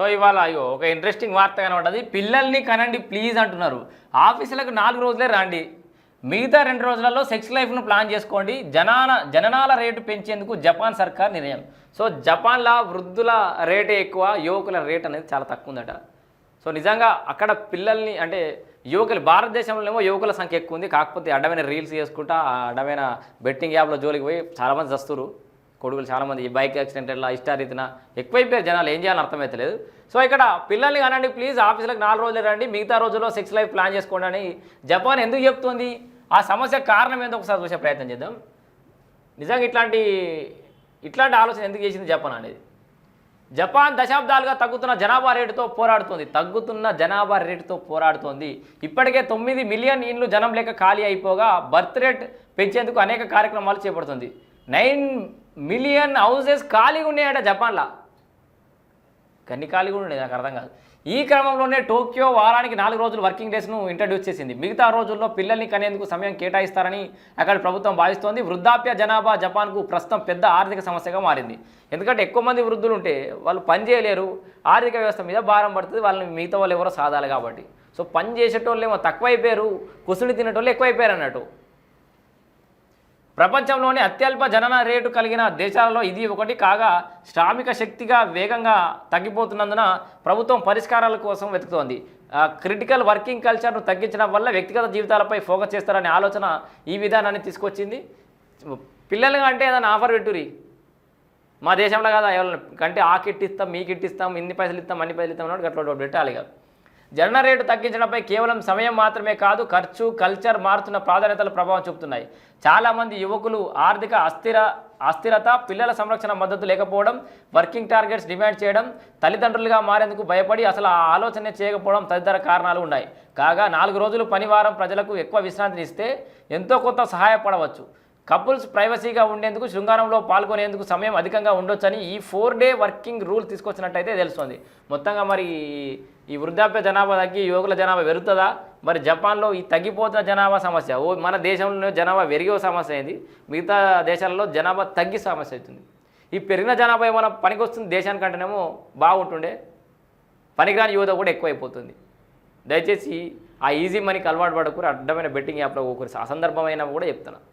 So ఇవాళ అయ్యో ఒక ఇంట్రెస్టింగ్ వార్త కనబడ్డది. పిల్లల్ని కనండి ప్లీజ్ అంటున్నారు. ఆఫీసులకు నాలుగు రోజులే రండి. మిగతా రెండు రోజులలో సెక్స్ లైఫ్ను ప్లాన్ చేసుకోండి. జనాన జననాల రేటు పెంచేందుకు జపాన్ సర్కార్ నిర్ణయం. సో జపాన్లో వృద్ధుల రేటే ఎక్కువ యువకుల రేట్ అనేది చాలా తక్కువ ఉందట. సో నిజంగా అక్కడ పిల్లల్ని అంటే యువకులు భారతదేశంలో యువకుల సంఖ్య ఎక్కువ ఉంది. కాకపోతే అడ్డమైన రీల్స్ చేసుకుంటా ఆ అడ్డమైన బెట్టింగ్ యాప్లో జోలికి పోయి చాలామంది చస్తురు కొడుకులు చాలామంది ఈ బైక్ యాక్సిడెంట్ ఇట్లా ఇష్టారీతిన ఎక్కువైపోయారు జనాలు ఏం చేయాలని అర్థమవుతలేదు సో ఇక్కడ పిల్లల్ని కానండి ప్లీజ్ ఆఫీసులకు నాలుగు రోజులు రండి మిగతా రోజుల్లో సెక్స్ లైఫ్ ప్లాన్ చేసుకోండి అని జపాన్ ఎందుకు చెప్తుంది? ఆ సమస్య కారణం ఏందో ఒకసారి చూసే ప్రయత్నం చేద్దాం. నిజంగా ఇట్లాంటి ఇట్లాంటి ఆలోచన ఎందుకు చేసింది జపాన్ అనేది? జపాన్ దశాబ్దాలుగా తగ్గుతున్న జనాభా రేటుతో పోరాడుతోంది తగ్గుతున్న జనాభా రేటుతో పోరాడుతోంది. ఇప్పటికే తొమ్మిది మిలియన్ ఇండ్లు జనం లేక ఖాళీ అయిపోగా బర్త్ రేట్ పెంచేందుకు అనేక కార్యక్రమాలు చేపడుతుంది. నైన్ మిలియన్ హౌసెస్ ఖాళీగా ఉన్నాయట జపాన్లో. కన్ని ఖాళీగా ఉండేది నాకు అర్థం కాదు. ఈ క్రమంలోనే టోక్యో వారానికి నాలుగు రోజులు వర్కింగ్ డేస్ను ఇంట్రడ్యూస్ చేసింది. మిగతా రోజుల్లో పిల్లల్ని కనేందుకు సమయం కేటాయిస్తారని అక్కడ ప్రభుత్వం భావిస్తోంది. వృద్ధాప్య జనాభా జపాన్కు ప్రస్తుతం పెద్ద ఆర్థిక సమస్యగా మారింది. ఎందుకంటే ఎక్కువ మంది వృద్ధులు ఉంటే వాళ్ళు పని చేయలేరు ఆర్థిక వ్యవస్థ మీద భారం పడుతుంది వాళ్ళని మిగతా వాళ్ళు ఎవరో సాధాలి కాబట్టి. సో పని చేసేటోళ్ళు ఏమో తక్కువైపోయారు కుసుడి తినేటోళ్ళు ఎక్కువైపోయారు అన్నట్టు. ప్రపంచంలోనే అత్యల్ప జనన రేటు కలిగిన దేశాలలో ఇది ఒకటి కాగా శ్రామిక శక్తిగా వేగంగా తగ్గిపోతున్నందున ప్రభుత్వం పరిష్కారాల కోసం వెతుకుతోంది. క్రిటికల్ వర్కింగ్ కల్చర్ను తగ్గించడం వల్ల వ్యక్తిగత జీవితాలపై ఫోకస్ చేస్తారనే ఆలోచన ఈ విధానాన్ని తీసుకొచ్చింది. పిల్లలుగా అంటే ఏదైనా ఆఫర్ పెట్టురి మా దేశంలో కదా ఎవరు కంటే ఆ కిట్ ఇస్తాం మీ కిట్ ఇస్తాం ఇన్ని పైసలు ఇస్తాం అన్ని పైసలు ఇస్తాం అన్నట్టు గట్ల పెట్టాలి కదా జనన రేటు తగ్గించడంపై కేవలం సమయం మాత్రమే కాదు ఖర్చు కల్చర్ మారుతున్న ప్రాధాన్యతలు ప్రభావం చూపుతున్నాయి. చాలామంది యువకులు ఆర్థిక అస్థిర అస్థిరత పిల్లల సంరక్షణ మద్దతు లేకపోవడం వర్కింగ్ టార్గెట్స్ డిమాండ్ చేయడం తల్లిదండ్రులుగా మారేందుకు భయపడి అసలు ఆ ఆలోచనే చేయకపోవడం తదితర కారణాలు ఉన్నాయి. కాగా నాలుగు రోజులు పనివారం ప్రజలకు ఎక్కువ విశ్రాంతిని ఇస్తే ఎంతో కొంత సహాయపడవచ్చు. కపుల్స్ ప్రైవసీగా ఉండేందుకు శృంగారంలో పాల్గొనేందుకు సమయం అధికంగా ఉండొచ్చని ఈ ఫోర్ డే వర్కింగ్ రూల్ తీసుకొచ్చినట్టయితే తెలుస్తుంది. మొత్తంగా మరి ఈ వృద్ధాప్య జనాభా తగ్గి యువకుల జనాభా పెరుగుతుందా? మరి జపాన్లో ఈ తగ్గిపోతున్న జనాభా సమస్య ఓ మన దేశంలో జనాభా పెరిగే సమస్య అయింది మిగతా దేశాలలో జనాభా తగ్గి సమస్య అవుతుంది. ఈ పెరిగిన జనాభా ఏమైనా పనికొస్తుంది దేశానికంటేనేమో బాగుంటుండే. పనికిరాని యువత కూడా ఎక్కువైపోతుంది. దయచేసి ఆ ఈజీ మనీకి అలవాటు పడకూరు అడ్డమైన బెట్టింగ్ యాప్లో ఒకరు అసందర్భమైన కూడా చెప్తున్నాను